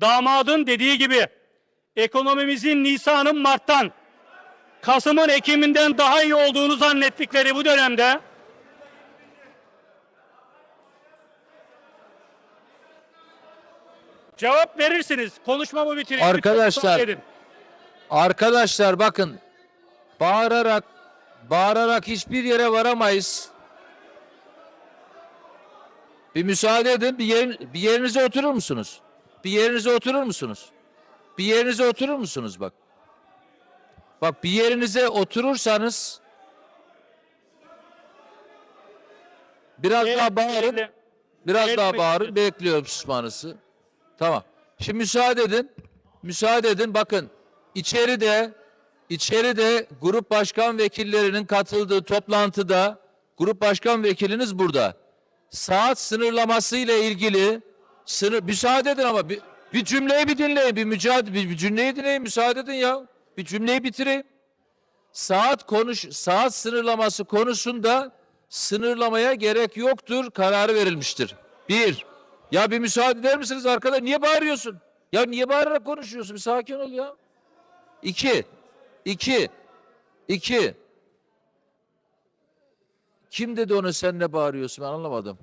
damadın dediği gibi ekonomimizin Nisan'ın Mart'tan, Kasım'ın Ekim'inden daha iyi olduğunu zannettikleri bu dönemde cevap verirsiniz. Konuşmamı bitireyim. Arkadaşlar. Arkadaşlar bakın bağırarak bağırarak hiçbir yere varamayız. Bir müsaade edin. Bir, yer, bir yerinize oturur musunuz? Bir yerinize oturur musunuz? Bir yerinize oturur musunuz bak? Bak bir yerinize oturursanız biraz daha bağırın. Değerli- Biraz Değerli daha bağırın. Bekliyorum susmanızı. Tamam. Şimdi müsaade edin. Müsaade edin. Bakın içeride içeride grup başkan vekillerinin katıldığı toplantıda grup başkan vekiliniz burada. Saat sınırlaması ile ilgili sınır müsaade edin ama bir, bir cümleyi bir dinleyin. Bir mücadele bir, bir cümleyi dinleyin. Müsaade edin ya. Bir cümleyi bitireyim. Saat konuş saat sınırlaması konusunda sınırlamaya gerek yoktur kararı verilmiştir. Bir. Ya bir müsaade eder misiniz arkadaş? Niye bağırıyorsun? Ya niye bağırarak konuşuyorsun? Bir sakin ol ya. İki. İki. İki. Kim dedi onu sen ne bağırıyorsun ben anlamadım.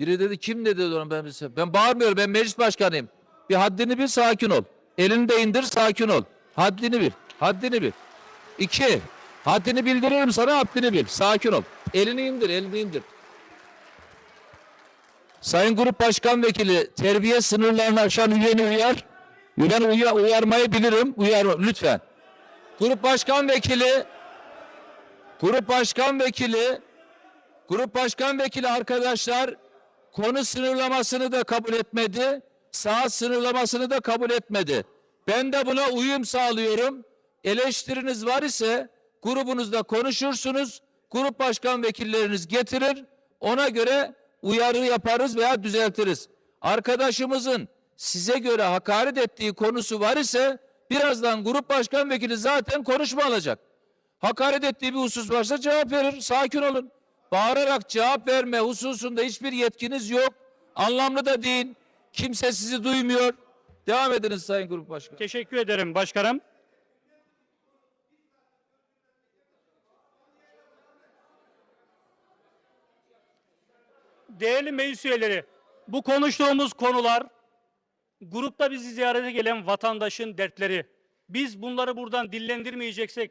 Biri dedi kim dedi onu ben ben bağırmıyorum ben meclis başkanıyım. Bir haddini bil sakin ol. Elini de indir sakin ol. Haddini bil. Haddini bil. İki. Haddini bildiririm sana haddini bil. Sakin ol. Elini indir elini indir. Sayın Grup Başkan Vekili terbiye sınırlarını aşan üyeni uyar. Ben uya- uyarmayı bilirim. Uyar lütfen. Grup Başkan Vekili Grup Başkan Vekili Grup Başkan Vekili arkadaşlar konu sınırlamasını da kabul etmedi. Saat sınırlamasını da kabul etmedi. Ben de buna uyum sağlıyorum. Eleştiriniz var ise grubunuzda konuşursunuz. Grup başkan vekilleriniz getirir. Ona göre uyarı yaparız veya düzeltiriz. Arkadaşımızın size göre hakaret ettiği konusu var ise birazdan grup başkan vekili zaten konuşma alacak. Hakaret ettiği bir husus varsa cevap verir. Sakin olun. Bağırarak cevap verme hususunda hiçbir yetkiniz yok. Anlamlı da değil. Kimse sizi duymuyor. Devam ediniz Sayın Grup Başkanı. Teşekkür ederim başkanım. Değerli meclis üyeleri, bu konuştuğumuz konular grupta bizi ziyarete gelen vatandaşın dertleri. Biz bunları buradan dillendirmeyeceksek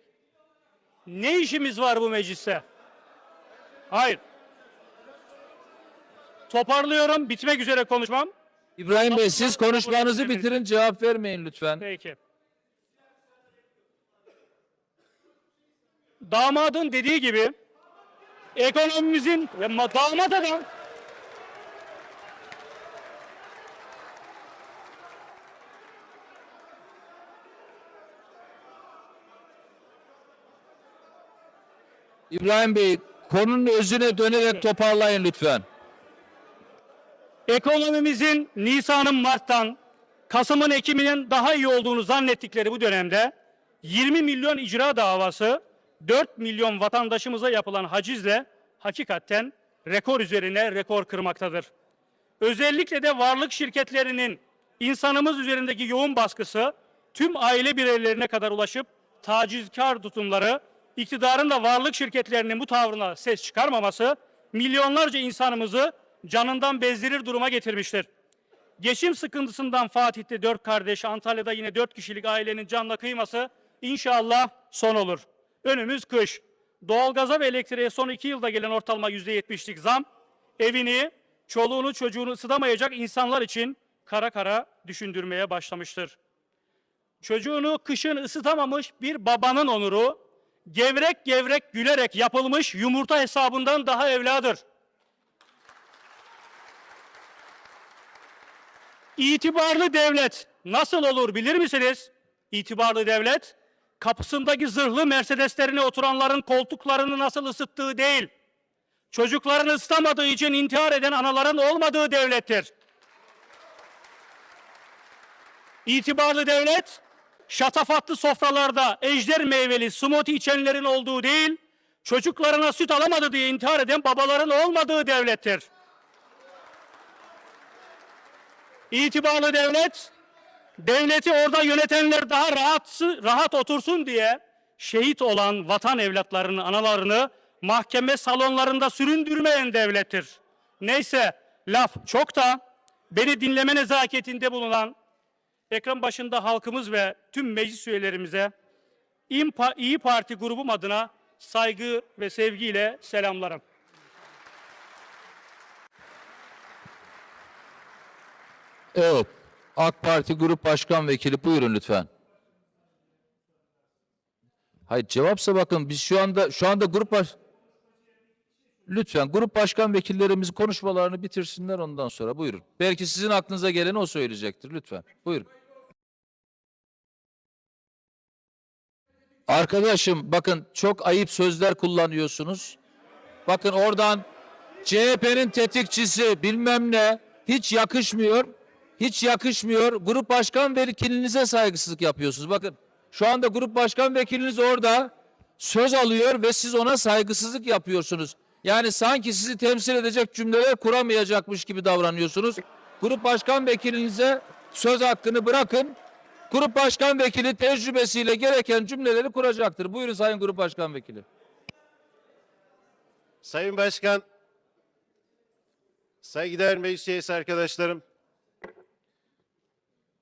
ne işimiz var bu mecliste? Hayır. Toparlıyorum. Bitmek üzere konuşmam. İbrahim Bey siz konuşmanızı bitirin cevap vermeyin lütfen. Peki. Damadın dediği gibi ekonomimizin damat adam İbrahim Bey konunun özüne dönerek toparlayın lütfen. ekonomimizin Nisan'ın Mart'tan Kasım'ın Ekim'inin daha iyi olduğunu zannettikleri bu dönemde 20 milyon icra davası 4 milyon vatandaşımıza yapılan hacizle hakikaten rekor üzerine rekor kırmaktadır. Özellikle de varlık şirketlerinin insanımız üzerindeki yoğun baskısı tüm aile bireylerine kadar ulaşıp tacizkar tutumları, iktidarın da varlık şirketlerinin bu tavrına ses çıkarmaması milyonlarca insanımızı canından bezdirir duruma getirmiştir. Geçim sıkıntısından Fatih'te dört kardeş, Antalya'da yine dört kişilik ailenin canla kıyması inşallah son olur. Önümüz kış. Doğalgaza ve elektriğe son iki yılda gelen ortalama yüzde yetmişlik zam, evini, çoluğunu çocuğunu ısıtamayacak insanlar için kara kara düşündürmeye başlamıştır. Çocuğunu kışın ısıtamamış bir babanın onuru, gevrek gevrek gülerek yapılmış yumurta hesabından daha evladır. İtibarlı devlet nasıl olur bilir misiniz? İtibarlı devlet kapısındaki zırhlı Mercedeslerine oturanların koltuklarını nasıl ısıttığı değil, çocuklarını ısıtamadığı için intihar eden anaların olmadığı devlettir. İtibarlı devlet, şatafatlı sofralarda ejder meyveli smoothie içenlerin olduğu değil, çocuklarına süt alamadı diye intihar eden babaların olmadığı devlettir. itibarlı devlet, devleti orada yönetenler daha rahat, rahat otursun diye şehit olan vatan evlatlarının analarını mahkeme salonlarında süründürmeyen devlettir. Neyse laf çok da beni dinleme nezaketinde bulunan ekran başında halkımız ve tüm meclis üyelerimize İyi Parti grubum adına saygı ve sevgiyle selamlarım. Evet. AK Parti Grup Başkan Vekili buyurun lütfen. Hayır cevapsa bakın biz şu anda şu anda grup baş Lütfen grup başkan vekillerimiz konuşmalarını bitirsinler ondan sonra buyurun. Belki sizin aklınıza geleni o söyleyecektir lütfen. Buyurun. Arkadaşım bakın çok ayıp sözler kullanıyorsunuz. Bakın oradan CHP'nin tetikçisi bilmem ne hiç yakışmıyor. Hiç yakışmıyor. Grup başkan vekilinize saygısızlık yapıyorsunuz. Bakın şu anda grup başkan vekiliniz orada söz alıyor ve siz ona saygısızlık yapıyorsunuz. Yani sanki sizi temsil edecek cümleler kuramayacakmış gibi davranıyorsunuz. Grup başkan vekilinize söz hakkını bırakın. Grup başkan vekili tecrübesiyle gereken cümleleri kuracaktır. Buyurun Sayın Grup Başkan Vekili. Sayın Başkan, saygıdeğer meclis üyesi arkadaşlarım,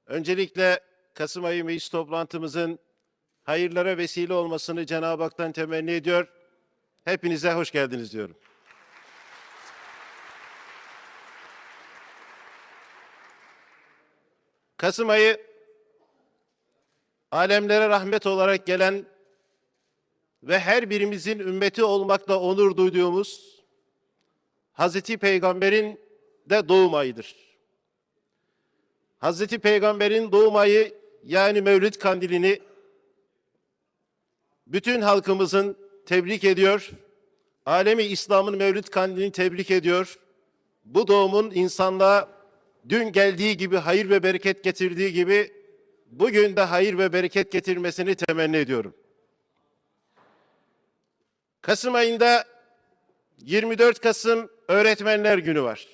öncelikle Kasım ayı meclis toplantımızın hayırlara vesile olmasını Cenab-ı Hak'tan temenni ediyor. Hepinize hoş geldiniz diyorum. Kasım ayı alemlere rahmet olarak gelen ve her birimizin ümmeti olmakla onur duyduğumuz Hazreti Peygamber'in de doğum ayıdır. Hazreti Peygamber'in doğum ayı yani Mevlid Kandilini bütün halkımızın tebrik ediyor. Alemi İslam'ın Mevlid Kandilini tebrik ediyor. Bu doğumun insanlığa dün geldiği gibi hayır ve bereket getirdiği gibi bugün de hayır ve bereket getirmesini temenni ediyorum. Kasım ayında 24 Kasım Öğretmenler Günü var.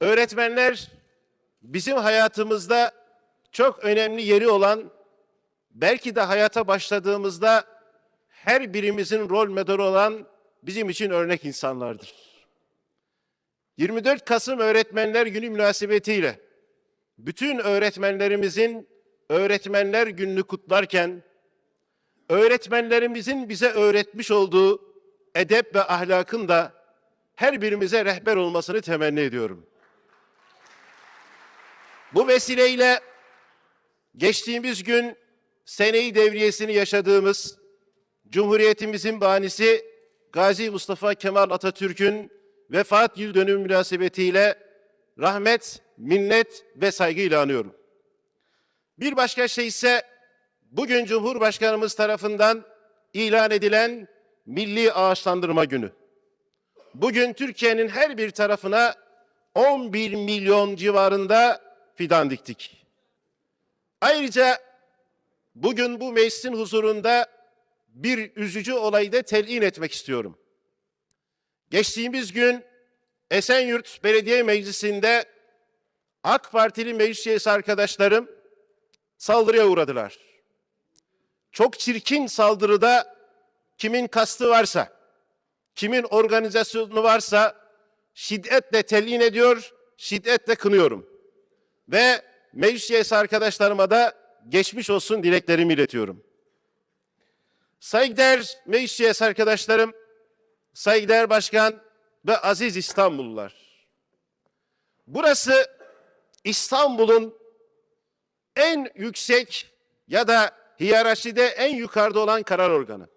Öğretmenler bizim hayatımızda çok önemli yeri olan, belki de hayata başladığımızda her birimizin rol modeli olan bizim için örnek insanlardır. 24 Kasım Öğretmenler Günü münasebetiyle bütün öğretmenlerimizin Öğretmenler Günü'nü kutlarken öğretmenlerimizin bize öğretmiş olduğu edep ve ahlakın da her birimize rehber olmasını temenni ediyorum. Bu vesileyle geçtiğimiz gün seneyi devriyesini yaşadığımız Cumhuriyetimizin banisi Gazi Mustafa Kemal Atatürk'ün vefat yıl dönümü münasebetiyle rahmet, minnet ve saygıyla anıyorum. Bir başka şey ise bugün Cumhurbaşkanımız tarafından ilan edilen Milli Ağaçlandırma Günü. Bugün Türkiye'nin her bir tarafına 11 milyon civarında fidan diktik. Ayrıca bugün bu meclisin huzurunda bir üzücü olayı da telin etmek istiyorum. Geçtiğimiz gün Esenyurt Belediye Meclisi'nde AK Partili meclis üyesi arkadaşlarım saldırıya uğradılar. Çok çirkin saldırıda kimin kastı varsa, kimin organizasyonu varsa şiddetle telin ediyor, şiddetle kınıyorum. Ve meclis üyesi arkadaşlarıma da geçmiş olsun dileklerimi iletiyorum. Saygıdeğer meclis üyesi arkadaşlarım, saygıdeğer başkan ve aziz İstanbullular. Burası İstanbul'un en yüksek ya da hiyerarşide en yukarıda olan karar organı.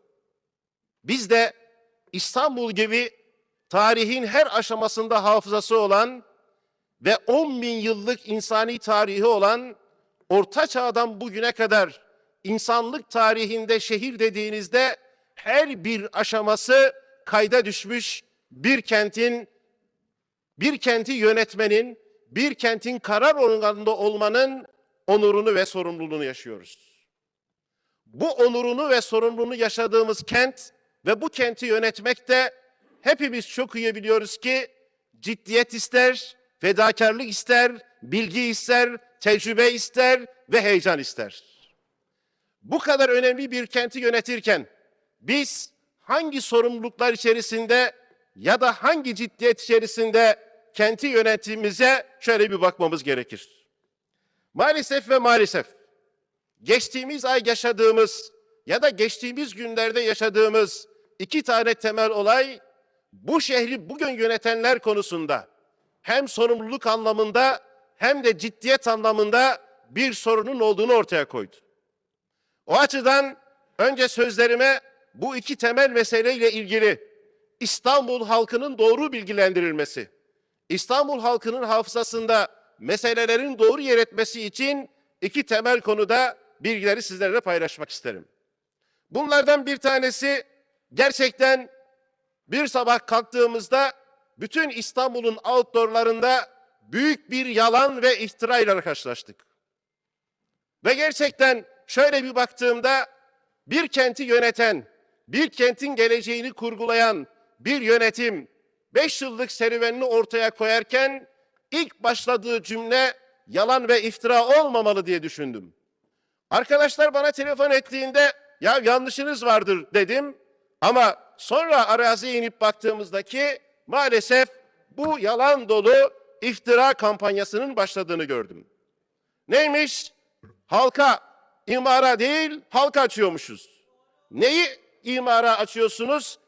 Biz de İstanbul gibi tarihin her aşamasında hafızası olan ve 10 bin yıllık insani tarihi olan Orta Çağ'dan bugüne kadar insanlık tarihinde şehir dediğinizde her bir aşaması kayda düşmüş bir kentin, bir kenti yönetmenin, bir kentin karar organında olmanın onurunu ve sorumluluğunu yaşıyoruz. Bu onurunu ve sorumluluğunu yaşadığımız kent ve bu kenti yönetmekte hepimiz çok iyi biliyoruz ki ciddiyet ister, fedakarlık ister, bilgi ister, tecrübe ister ve heyecan ister. Bu kadar önemli bir kenti yönetirken biz hangi sorumluluklar içerisinde ya da hangi ciddiyet içerisinde kenti yönetimimize şöyle bir bakmamız gerekir. Maalesef ve maalesef geçtiğimiz ay yaşadığımız ya da geçtiğimiz günlerde yaşadığımız iki tane temel olay bu şehri bugün yönetenler konusunda hem sorumluluk anlamında hem de ciddiyet anlamında bir sorunun olduğunu ortaya koydu. O açıdan önce sözlerime bu iki temel meseleyle ilgili İstanbul halkının doğru bilgilendirilmesi, İstanbul halkının hafızasında meselelerin doğru yer etmesi için iki temel konuda bilgileri sizlerle paylaşmak isterim. Bunlardan bir tanesi gerçekten bir sabah kalktığımızda bütün İstanbul'un outdoorlarında büyük bir yalan ve iftira ile karşılaştık. Ve gerçekten şöyle bir baktığımda bir kenti yöneten, bir kentin geleceğini kurgulayan bir yönetim 5 yıllık serüvenini ortaya koyarken ilk başladığı cümle yalan ve iftira olmamalı diye düşündüm. Arkadaşlar bana telefon ettiğinde ya yanlışınız vardır dedim. Ama sonra araziye inip baktığımızdaki maalesef bu yalan dolu iftira kampanyasının başladığını gördüm. Neymiş? Halka imara değil halka açıyormuşuz. Neyi imara açıyorsunuz?